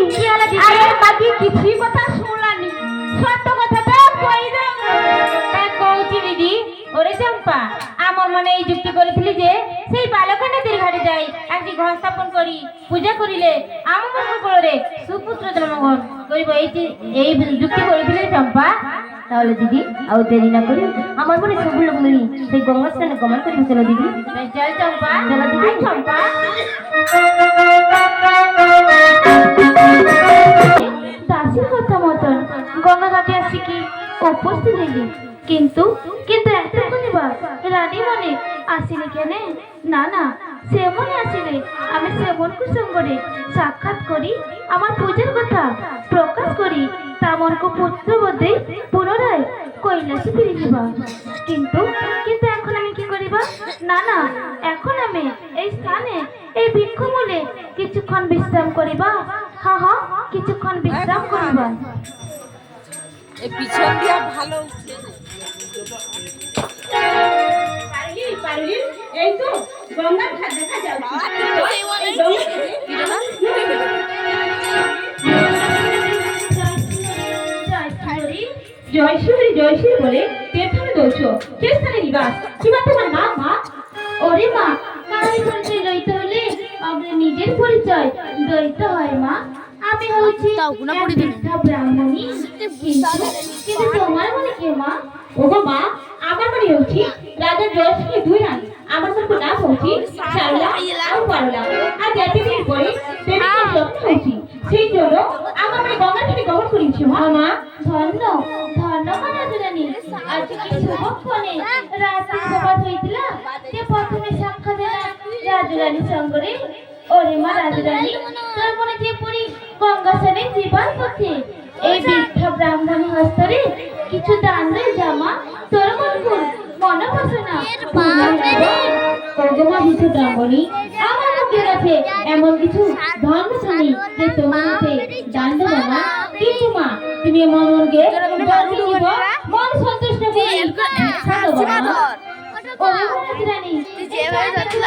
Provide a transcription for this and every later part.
আরে বাকি কিছুই কথা শুনলানি সত্য কথাটা কই দে তা কৌছি দিদি ওরে চম্পা আমার মনে এই যুক্তি করেছিলি যে সেই বালকা নদীর ঘাটে যাই একটি ঘর স্থাপন করি পূজা করিলে আমার মঙ্গল করে সুপুত্র জন্মগ্রহণ করিব। এই যে- এই যুক্তি করেছিলি চম্পা তাহলে দিদি আর দেরি না করে আমার মনে সবুজ লোক মিলি সেই গঙ্গা স্নানে গমন করতে চলো দিদি। চল চম্পা। চলো দিদি। চম্পা। দাসির কথা মতন গঙ্গা ঘাটে আসি কি উপস্থিত হইলি? কিন্তু কিন্তু এতক্ষণই বা রানী মনে আসিনি কেন? না না, সে মনে আসিলে আমি সেমন কুসুম করে সাক্ষাৎ করি, আমার পূজার কথা প্রকাশ করি তামনক পুত্র বোধে পুনরায় কৈলাসে ফিরে যাবা কিন্তু কিন্তু করিবা না না এখন আমি এই স্থানে এই বৃক্ষমূলে কিছুক্ষণ বিশ্রাম করিবা। হা হা কিছুক্ষণ বিশ্রাম করিবা। এই পিছন দিয়া ভালো এই তো গঙ্গার ঘাট দেখা যাচ্ছে। জয়শ্বরী জয়শ্বরী বলে তীর্থনে দৌছ কে স্থানে নিবাস? কিবা তোমার নাম মা? ওরে মা কারণ পরিচয় লইতে হলে আমাদের নিজের পরিচয় লইতে হয় মা। আমি হচ্ছি বৃদ্ধা ব্রাহ্মণী। কিন্তু তোমার মনে কে মা? ওগো মা আমার মনে হচ্ছে রাজা জয়শ্রী দুই রানী। আমার মনে নাম হচ্ছে শারলা আর পারলা। আর এতদিন পরে দেবীর যত্ন হয়েছি সেই জন্য আমার মনে গঙ্গা থেকে গ্রহণ করেছি মা। ধন্য ধন্য রানী আজকে কি শুভক্ষণে রাত্রি প্রভাত হইছিল যে প্রথমে সাক্ষাৎ দিলাম রাজরানী সঙ্গরে ওরে মা রাজরানী তোর মনে যে পড়ি গঙ্গা স্নানে জীবন পথে এই বৃদ্ধা ব্রাহ্মণী হস্তরে কিছু দান জামা তোর মন ফুল মন বাসনা ওগো মা কিছু ব্রাহ্মণী আমার মুখের কাছে এমন কিছু ধর্ম শুনি যে তোমার হাতে দান দেবো কিন্তু মা তুমি মনকে মন সন্তুষ্ট করে ছাড়ো বাবা। যেভাবে যাচ্ছিল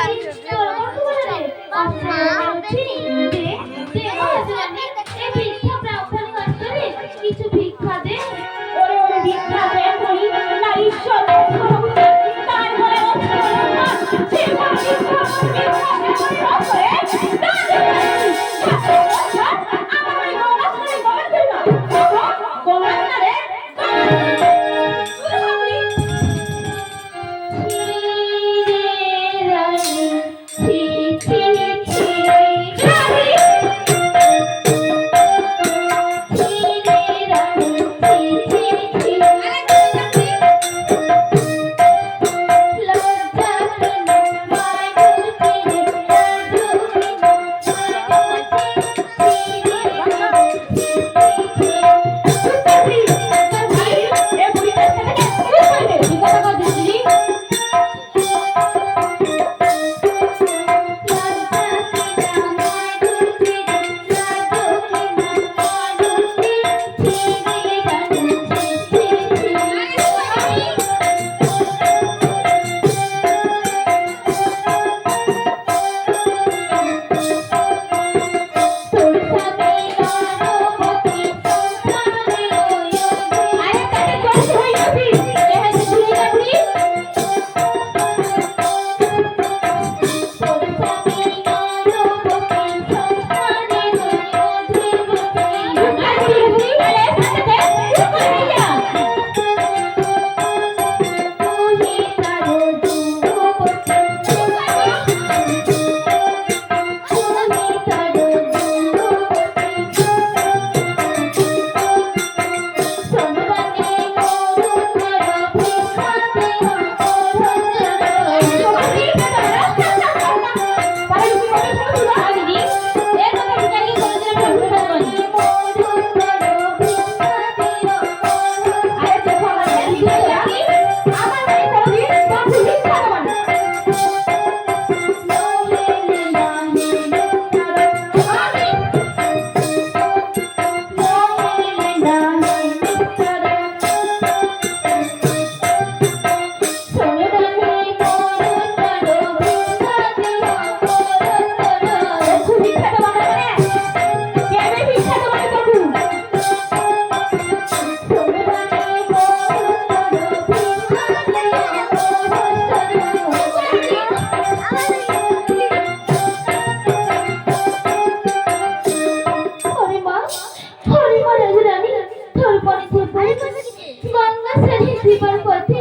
people for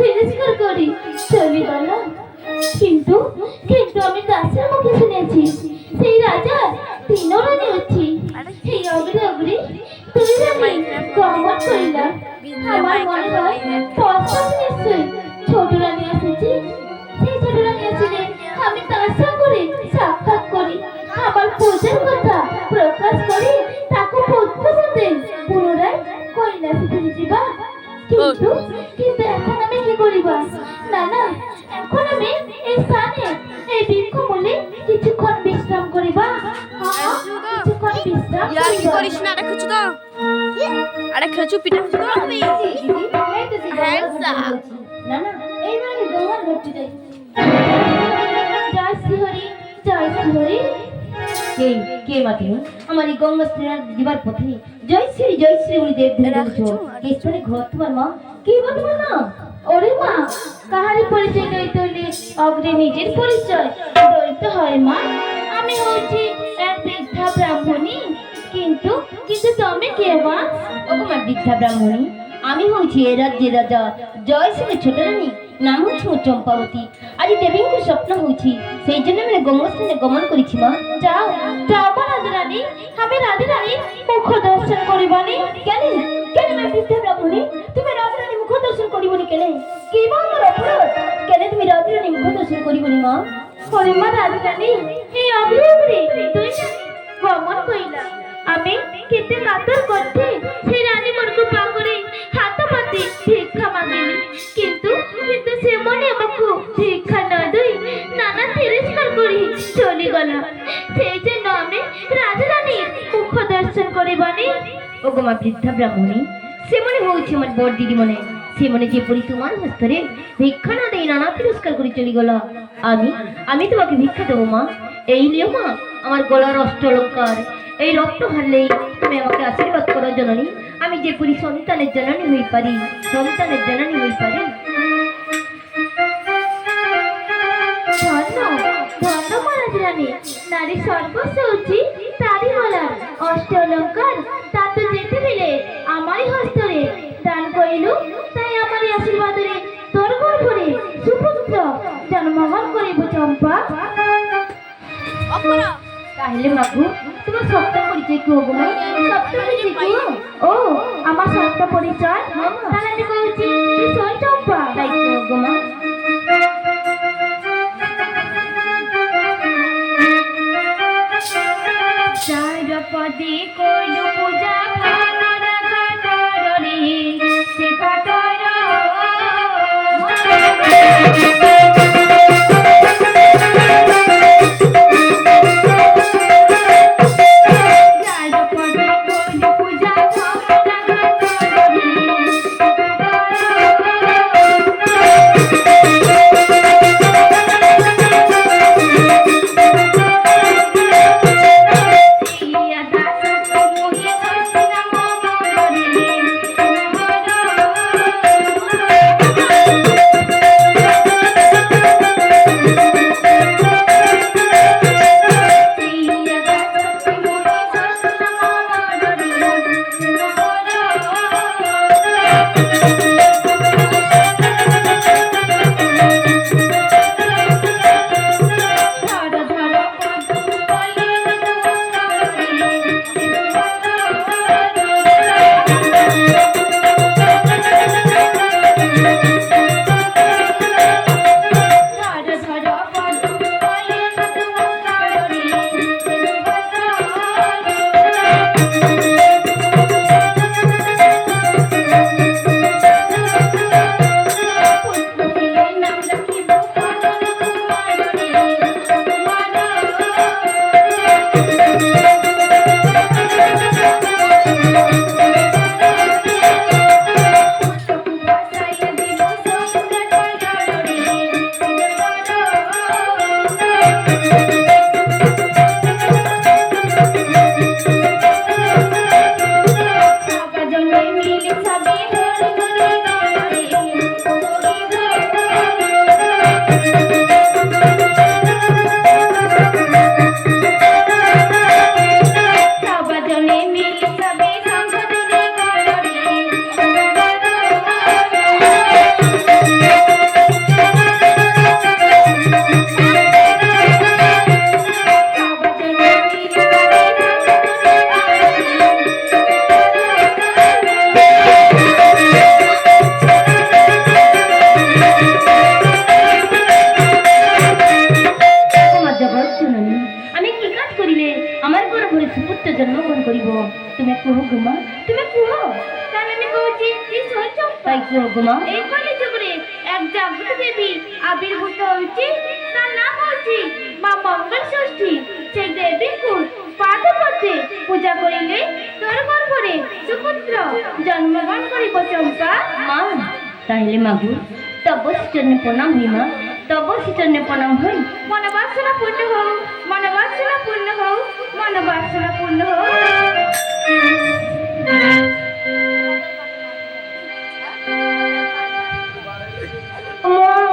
তিরস্কার করি চলি বলো কিন্তু কিন্তু আমি গাছের মুখে শুনেছি না না এইবার আমি গঙ্গার ঘাটটি যাই জয় শ্রীহরি জয় শ্রীহরি কে কে মা তুমি আমার এই গঙ্গা স্নান দিবার পথে জয় শ্রী জয় শ্রী বলে দেব ঈশ্বরে ঘর তোমার মা। কে মা তোমার নাম ওরে মা কাহারি পরিচয় লইতে হইলে অগ্রে নিজের পরিচয় লইতে হয় মা। আমি হচ্ছি এক বৃদ্ধা ব্রাহ্মণী। কিন্তু কিন্তু তুমি কে মা? ও আমার বৃদ্ধা ব্রাহ্মণী। আমি হচ্ছি এ রাজ্যের রাজা। জয় শ্রী ছোট রানী নাম হচ্ছে চম্পাবতী। আজ দেবীঙ্কু স্বপ্ন হয়েছি সেই জন্য আমি গঙ্গা স্থানে গমন করেছি মা। যাও যাও মা রানী আমি রাধে রানী মুখ দর্শন করিবানি। কেন কেন আমি বৃদ্ধা ব্রাহ্মণী? তুমি রাজরানী মুখ দর্শন করিবনি কেন? কি বা আমার অপরাধ? কেন তুমি রাজরানী মুখ দর্শন করিবনি মা? ওরে মা রাধে রানী এই তুই গমন কইলা আমি কেতে কাতর করতে সেই রানী মোরকু পাকরে হাত পাতি ভিক্ষা মাগিলি কিন্তু সে মনে আমাকে ভিক্ষা না দই, নানা তিরস্কার করি চলে গেল। সেই জন্য আমি রাজরানী মুখ দর্শন করিবানি। ও গো মা বৃদ্ধা ব্রাহ্মণী, সে মনে হচ্ছে আমার বড় দিদি মনে সে মনে যে পরি তোমার হস্তরে ভিক্ষা না দেই, নানা তিরস্কার করে চলে গেল। আমি আমি তোমাকে ভিক্ষা দেবো মা। এই লিও মা, আমার গলার অষ্ট এই রক্ত হারলেই তুমি আমাকে আশীর্বাদ করার জননী। আমি যে পরি সন্তানের জননী হই পারি সন্তানের জননী হই পারি। ধন্য ধন্য মহারাজ রানী নারী সর্বস্ব উচিত তারই বলা অষ্ট অলঙ্কার তা তো যেতে মিলে আমারই হস্তরে। দান করিল তাই আমারই আশীর্বাদরে তোর গর্ভরে সুপুত্র জন্মগ্রহণ করিব চম্পা। তাহলে মাগু তোমার সত্য পরিচয় কি হব সত্য পরিচয় কি ও আমার সত্য পরিচয়? তাহলে আমি কହୁছি শোন চম্পা। তাই কি হব মা। চারপদে কইল পাত্র গো মা এই কলি যুগরে এক জাগ্রত দেবী আবির্ভূত হয়েছে। তার নাম হচ্ছে মা মঙ্গল ষষ্ঠী। সেই দেবীর কুল পাদপথে পূজা করিলে তোর গর্ভরে সুপুত্র জন্মগ্রহণ করিব চম্পা। মা তাহলে মাগু তব চরণে প্রণাম হই মা। তব চরণে প্রণাম হই। মনোবাসনা পূর্ণ হোক মনোবাসনা পূর্ণ হোক মনোবাসনা পূর্ণ হোক হবে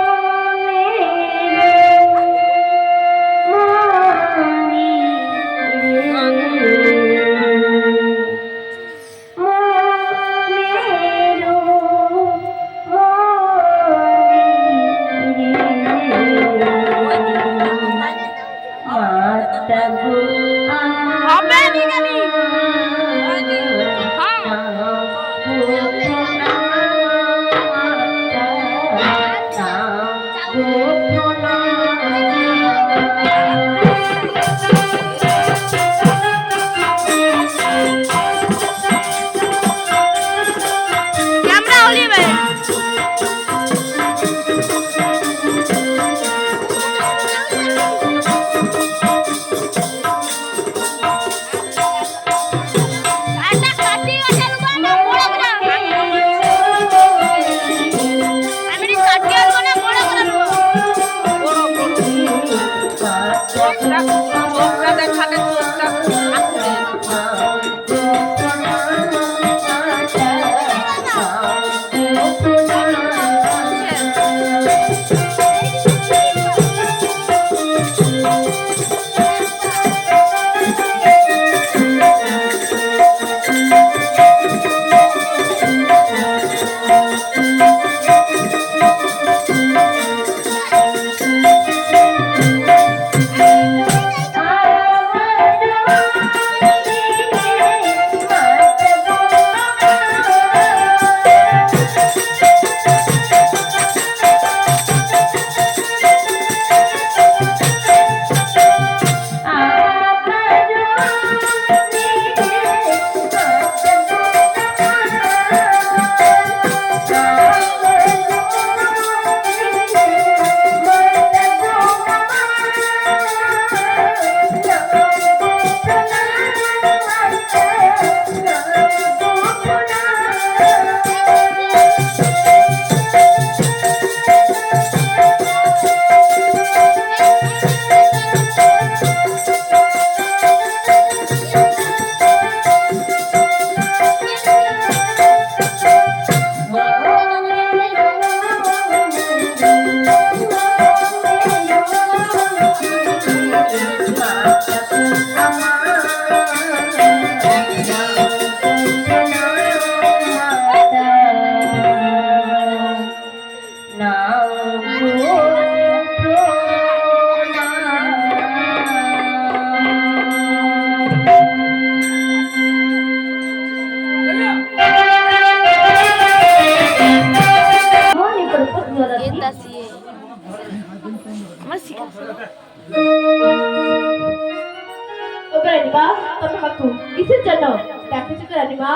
ওকে রানিমা তুমি মাকু কিসের জন্য ডাকতেছো তো রানিমা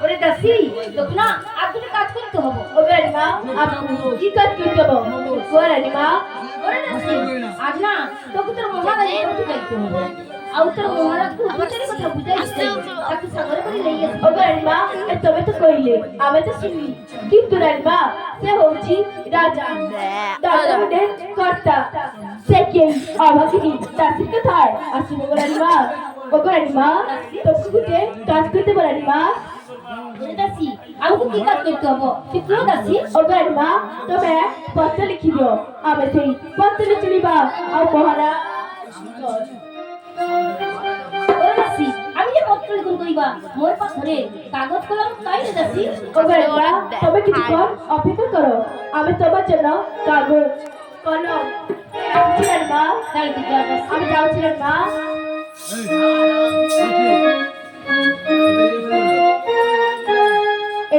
ওরে রানিমা আপনি কি কাজ করতে এ তবে তো কইলে আমি তো শুনলি কিন্তু রানিমা সে হচ্ছে রাজা কর্তা সে কে আমাকে কি দাসির কোথায় আসিব রানিমা ওকে রানিমা তোকে কুটে কাজ করতে বলে রানিমা ওরে দাসি আমাকে কি কাজ করতে হবে? তুই কেউ দাসি ওকে রানিমা তুমি পত্র লিখিব আমি সেই পত্র লিখিবা আর মহারা। আমি যে পত্র লিখন করিবা মোর পাথরে কাগজ কলম তাই রে দাসি? ওবেলা তবে কিছুক্ষণ অপেক্ষা করো। আমি তোমার জন্য কাগজ কলম ছিলেন মা আমি যাচ্ছিলেন মা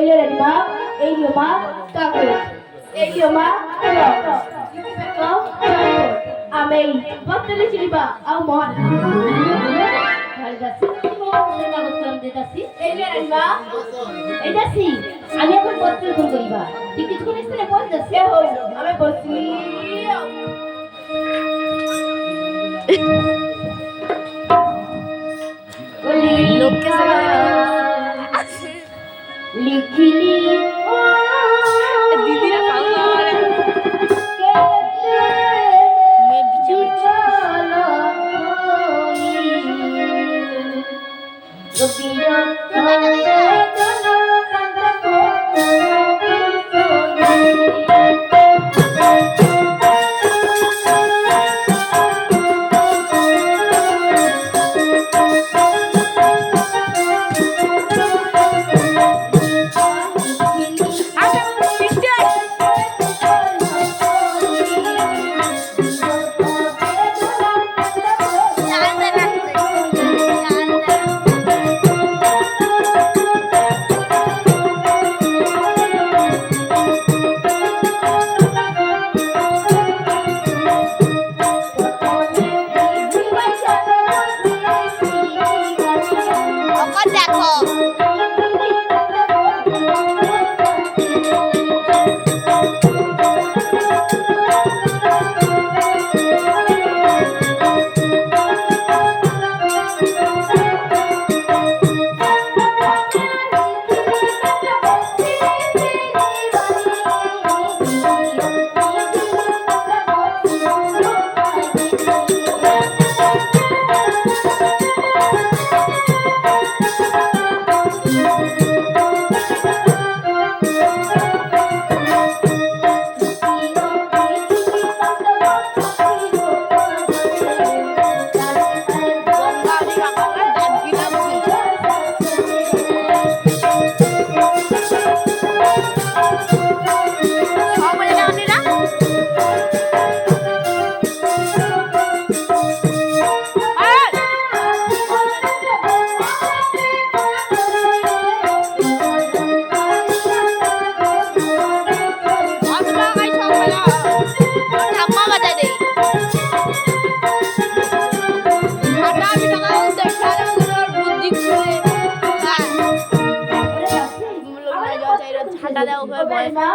রেডি মা এই মা কাগজ এই মা এখন লিখন করিবা তুই কিছুক্ষণ স্থানে পৌঁছাচ্ছি আমি বসি লোককে লিখিলি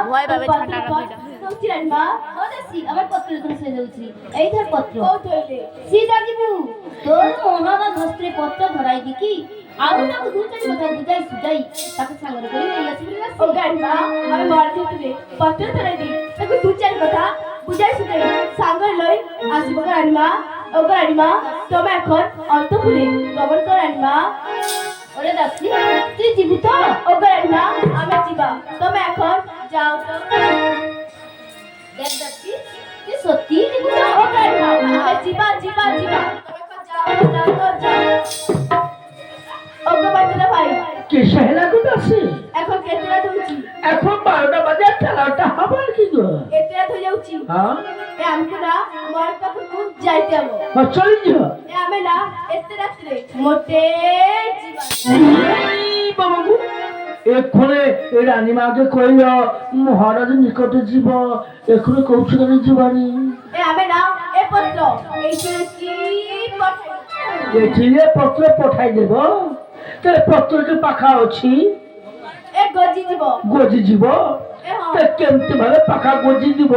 ভয় পাবে ঠান্ডা আমার পত্র লিখন শেষ হচ্ছে এই ধর পত্র। সীতা দিবু তোর মহাবা ধস্ত্রে পত্র ধরাই দিকি আর তাকে দু চারি কথা বুঝাই সুজাই তাকে সাগর করে নিয়ে আসি বলে ও গাড়িমা আমি মারতে তুলে পত্র ধরে দি। তাকে দু চার কথা বুঝাই শুনে সাঙ্গ লই আসিব গাড়িমা ও গাড়িমা তুমি এখন অন্তপুরে গমন কর গাড়িমা ওরে দাসি তুই জীবিত? ওপর একটা আমি জীবা। তুমি এখন যাও তো দেখ দাসি তুই সত্যি জীবিত? ওপর একটা আমি জীবা জীবা জীবা। তুমি এখন যাও যাও তো যাও। ওকে বাজনা যা এ আমেলা এত রাত্রে মোটে এক্ষণে এ রানীমাকে কইল মহারাজ নিকটে জীব এক্ষণে কৌশলে জীবানি। এটিরে পত্র পঠাই দেব। তাহলে পত্রকে পাখা ଅଛି গজি ଯିବ କେମିତି ଭାବେ ପାଖା ଗଜି ଯିବ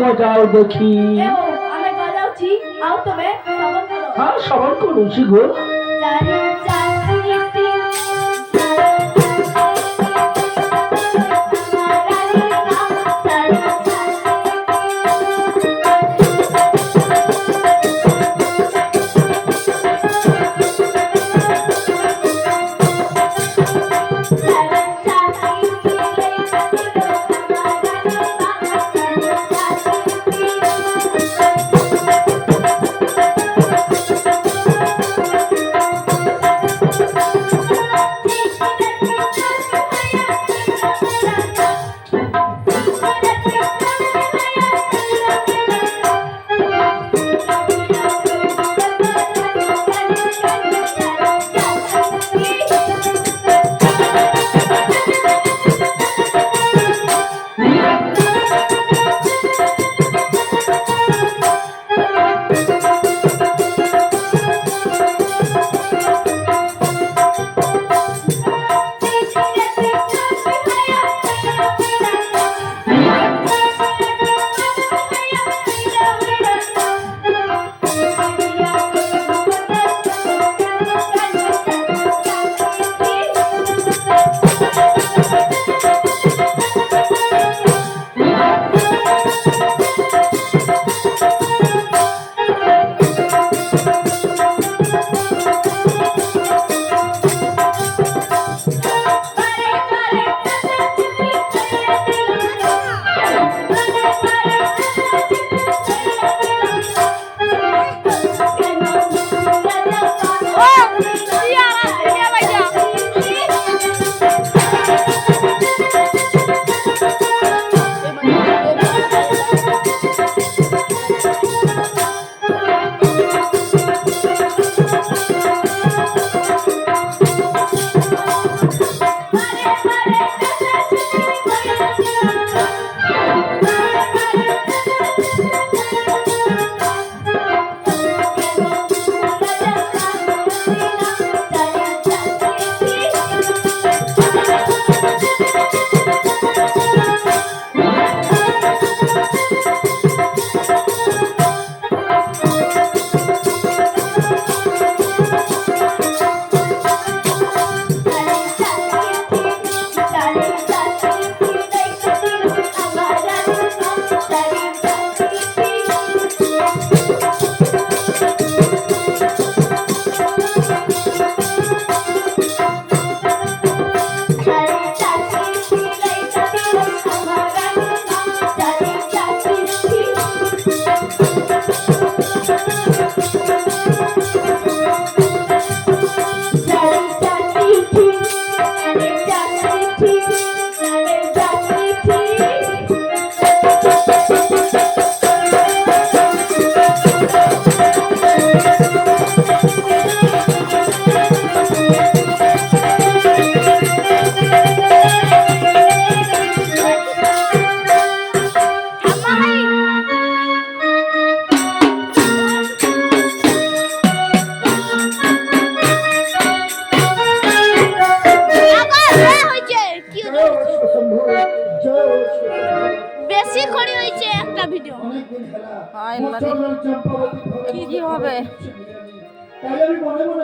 ଗଜାଉ ଦେଖି ହଁ ଶ୍ରବଣ କରୁଛି ଗୋ